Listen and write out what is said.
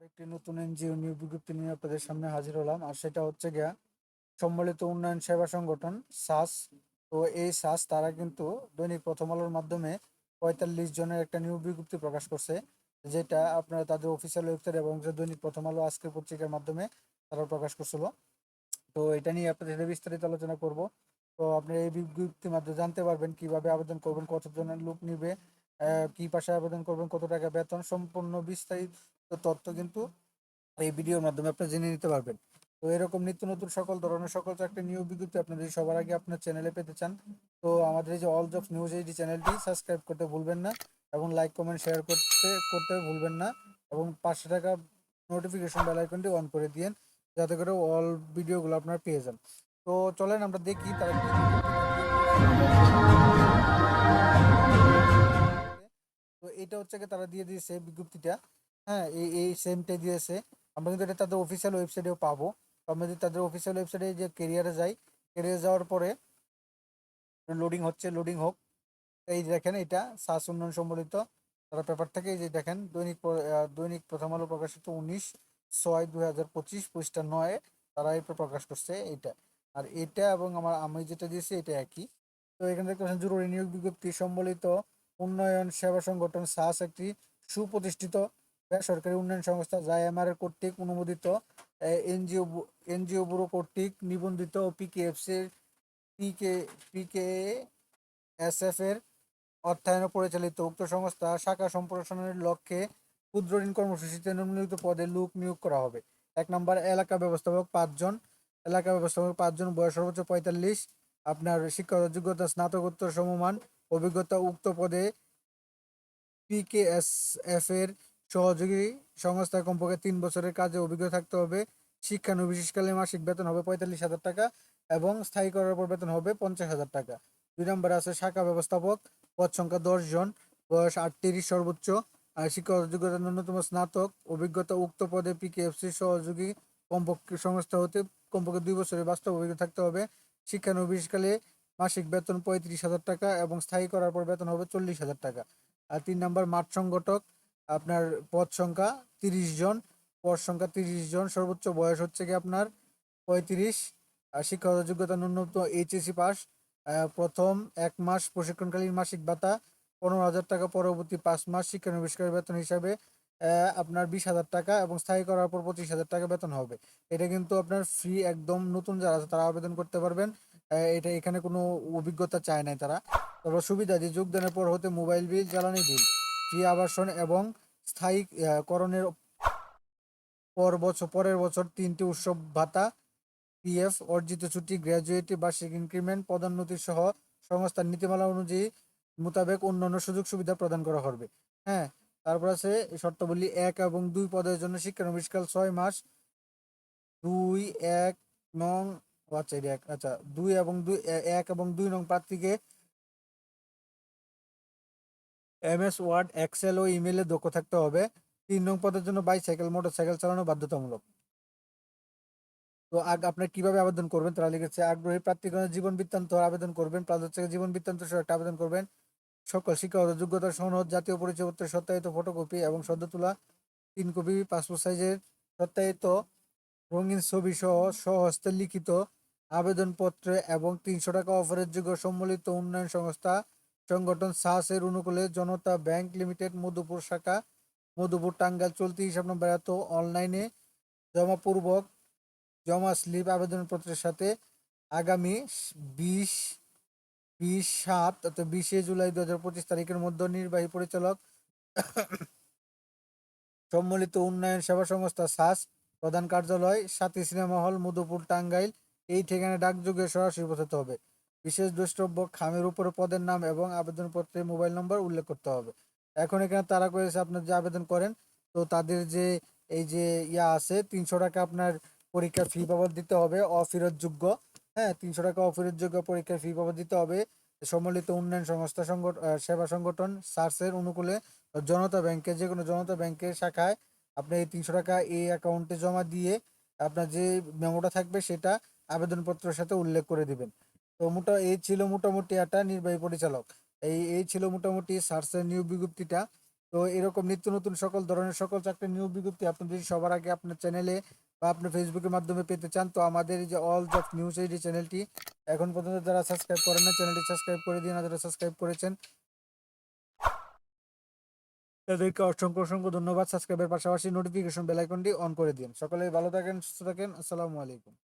একটি নতুন এনজিও নিয়োগ বিজ্ঞপ্তি নিয়ে আপনাদের সামনে হাজির হলাম। আর সেটা হচ্ছে গিয়া সম্মিলিত উন্নয়ন সেবা সংগঠন, সাস। তো এই সাস, তারা কিন্তু দৈনিক প্রথম আলোর মাধ্যমে পঁয়তাল্লিশ জনের একটা নিয়োগ বিজ্ঞপ্তি প্রকাশ করছে, যেটা আপনারা তাদের অফিসিয়াল ওয়েবসাইট এবং দৈনিক প্রথম আলো আজকের পত্রিকার মাধ্যমে তারা প্রকাশ করছিল। তো এটা নিয়ে আপনাদের সাথে বিস্তারিত আলোচনা করব। তো আপনি এই বিজ্ঞপ্তির মাধ্যমে জানতে পারবেন কীভাবে আবেদন করবেন, কতজনের লোক নিবে কি পাশে আবেদন করবেন, কত টাকা বেতন, সম্পূর্ণ বিস্তারিত তথ্য কিন্তু এই ভিডিওর মাধ্যমে আপনি জেনে নিতে পারবেন। তো এরকম নিত্য নতুন সকল ধরনের সকল চাকরি নিয়োগ বিজ্ঞপ্তি আপনি যদি সবার আগে আপনার চ্যানেলে পেতে চান, তো আমাদের এই যে অল জবস নিউজ এই চ্যানেলটি সাবস্ক্রাইব করতে ভুলবেন না এবং লাইক, কমেন্ট, শেয়ার করতে করতে ভুলবেন না এবং পাঁচশো টাকা নোটিফিকেশন বেল আইকনটি অন করে দিয়েন যাতে করে অল ভিডিওগুলো আপনারা পেয়ে যান। তো চলেন আমরা দেখি তারা তো এটা হচ্ছে তারা দিয়ে দিয়েছে বিজ্ঞপ্তিটা। হ্যাঁ এই এই সেমটাই দিয়েছে। আমরা কিন্তু এটা তাদের অফিসিয়াল ওয়েবসাইটেও পাবো। আমরা যদি তাদের অফিসিয়াল ওয়েবসাইটে যে কেরিয়ারে যাই কেরিয়ারে যাওয়ার পরে লোডিং হচ্ছে লোডিং হোক। এই দেখেন এটা শ্বাস উন্নয়ন সম্বলিত। তারা পেপার থেকে এই যে দেখেন, দৈনিক দৈনিক প্রথম আলো প্রকাশিত উনিশ ছয় দুই হাজার পঁচিশ পৃষ্ঠা নয়। তারা এটা প্রকাশ করছে এইটা আর এটা এবং আমার, আমি যেটা দিয়েছি, এটা একই। তো এখানে দেখতে পাচ্ছেন, জরুরি নিয়োগ বিজ্ঞপ্তি সম্বলিত উন্নয়ন সেবা সংগঠন সাস একটি সুপ্রতিষ্ঠিত বেসরকারি উন্নয়ন সংস্থা যা এমআর কর্তৃক অনুমোদিত এনজিও এনজিও ব্যুরো কর্তৃক নিবন্ধিত ও পিকেএফসি পিকে পিকে এসএফ এর অর্থায়নে পরিচালিত উক্ত সংস্থা শাখা সম্প্রসারণের লক্ষ্যে ক্ষুদ্র ঋণ কর্মসূচিতে নিম্নলিখিত পদে লোক নিয়োগ করা হবে। এক নম্বর, এলাকা ব্যবস্থাপক পাঁচজন। এলাকা ব্যবস্থাপক পাঁচজন, বয়স সর্বোচ্চ পঁয়তাল্লিশ। আপনার শিক্ষাগত যোগ্যতা, স্নাতকোত্তর সমমান, অভিজ্ঞতা উক্ত পদে পিকেএসএফ এর সহযোগী সংস্থা কমপক্ষে তিন বছরের কাজে অভিজ্ঞতা থাকতে হবে। শিক্ষানবিশেষকালে মাসিক বেতন হবে পঁয়তাল্লিশ হাজার টাকা এবং স্থায়ী করার পর বেতন হবে পঞ্চাশ হাজার টাকা। দুই নম্বরে আছে শাখা ব্যবস্থাপক, পদ সংখ্যা দশ জন, বয়স আটত্রিশ সর্বোচ্চ। আর শিক্ষাগত যোগ্যতা ন্যূনতম স্নাতক, অভিজ্ঞতা উক্ত পদে পিকেএফসি সহযোগী কমপক্ষে সংস্থা হতে কমপক্ষে দুই বছরের বাস্তব অভিজ্ঞতা থাকতে হবে। শিক্ষানবিশকালে মাসিক বেতন পঁয়ত্রিশ হাজার টাকা এবং স্থায়ী করার পর বেতন হবে চল্লিশ হাজার টাকা। আর তিন নম্বর মাঠ সংগঠক আপনার পদ সংখ্যা তিরিশ জন, পদ সংখ্যা তিরিশ জন, সর্বোচ্চ বয়স হচ্ছে কি আপনার পঁয়ত্রিশ। আর শিক্ষাগত যোগ্যতা ন্যূনতম এইচএসসি পাস। প্রথম এক মাস প্রশিক্ষণকালীন মাসিক ভাতা, পনেরো হাজার টাকা, পরবর্তী পাঁচ মাস শিক্ষানবিষ্কার বেতন হিসাবে আপনার বিশ হাজার টাকা এবং স্থায়ী করার পর পঁচিশ হাজার টাকা বেতন হবে। এটা কিন্তু আপনার ফ্রি একদম নতুন যারা আছে তারা আবেদন করতে পারবেন। এটা এখানে কোনো অভিজ্ঞতা চায় নাই তারা। তারপর সুবিধা যে যোগদানের পর হতে মোবাইল বিল জ্বালানি বিল ফ্রি আবাসন এবং স্থায়ী আহ, করণের পর বছর পরের বছর তিনটি উৎসব ভাতা পিএফ অর্জিত ছুটি গ্র্যাজুয়েটি বার্ষিক ইনক্রিমেন্ট পদোন্নতি সহ সংস্থার নীতিমালা অনুযায়ী মোতাবেক অন্যান্য সুযোগ সুবিধা প্রদান করা হবে। হ্যাঁ তারপর আছে শর্তাবলী এক এবং দুই পদের জন্য শিক্ষানবিষ্কাল ছয় মাস। দুই এক নং আচ্ছা এক আচ্ছা দুই এবং দুই এক এবং দুই নং প্রার্থীকে এমএস, ওয়ার্ড, এক্সেল ও ইমেলে দক্ষ থাকতে হবে। তিন নং পদের জন্য বাইসাইকেল, মোটরসাইকেল চালানো বাধ্যতামূলক। তো আগ আপনার কীভাবে আবেদন করবেন? তারা লিখেছে, আগ্রহী প্রার্থীগণের জীবন বৃত্তান্ত আবেদন করবেন। প্লাস হচ্ছে জীবন বৃত্তান্ত সহ একটা আবেদন করবেন। সকল শিক্ষাগত যোগ্যতার সনদ, জাতীয় পরিচয়পত্রের সত্যায়িত ফটোকপি এবং সদ্য তোলা তিন কপি, পাসপোর্ট সাইজের সত্যায়িত রঙিন ছবি সহ স্বহস্তে লিখিত আবেদনপত্রে এবং তিনশো টাকা অফারের যোগ্য সম্মিলিত উন্নয়ন সংস্থা সংগঠন সাহসের অনুকূলে জনতা ব্যাংক লিমিটেড, মধুপুর শাখা, মধুপুর টাঙ্গাইল চলতি হিসাব নম্বর এত অনলাইনে জমাপূর্বক জমা স্লিপ আবেদনপত্রের সাথে আগামী বিশ বিশ সাত অর্থাৎ বিশে জুলাই দু হাজার পঁচিশ তারিখের মধ্যে নির্বাহী পরিচালক সম্মিলিত উন্নয়ন সেবা সংস্থা সাস প্রধান কার্যালয়, সাথী সিনেমা হল, মধুপুর টাঙ্গাইল, এই ঠিকানায় ডাকযোগে সরাসরি পৌঁছাতে হবে। বিশেষ দ্রষ্টব্য খামের উপরে পদের নাম এবং আবেদনপত্রে মোবাইল নম্বর উল্লেখ করতে হবে। এখন এখানে তারা করেছে আপনার যে আবেদন করেন, তো তাদের যে, এই যে ইয়া আছে, তিনশো টাকা আপনার পরীক্ষার ফি বাবদ দিতে হবে, অফেরতযোগ্য। হ্যাঁ তিনশো টাকা অফেরতযোগ্য পরীক্ষার ফি বাবদ দিতে হবে। সম্মিলিত উন্নয়ন সংস্থা সংগঠন সেবা সংগঠন, সার্সের অনুকূলে জনতা ব্যাংকে, যে কোনো জনতা ব্যাংকের শাখায় আপনি এই তিনশো টাকা এই অ্যাকাউন্টে জমা দিয়ে আপনার যে মেমোটা থাকবে সেটা আবেদনপত্রের সাথে উল্লেখ করে দিবেন। তো মোটা, এই ছিল মোটামুটি একটা নির্বাহী পরিচালক। এই এই ছিল মোটামুটি সার্সের নিয়োগ বিজ্ঞপ্তিটা। তো এরকম নিত্য নতুন সকল ধরনের সকল চাকরির নিয়োগ বিজ্ঞপ্তি আপনি যদি সবার আগে আপনার চ্যানেলে বা আপনার ফেসবুকের মাধ্যমে পেতে চান, তো আমাদের যে অল জব নিউজ এই যে চ্যানেলটি, এখন পর্যন্ত যারা সাবস্ক্রাইব করেন না, চ্যানেলটি সাবস্ক্রাইব করে দিন। যারা সাবস্ক্রাইব করেছেন, তাদেরকে অসংখ্য অসংখ্য ধন্যবাদ। সাবস্ক্রাইবের পাশাপাশি নোটিফিকেশন বেল আইকনটি অন করে দিন। সকলে ভালো থাকেন, সুস্থ থাকেন। আসসালামু আলাইকুম।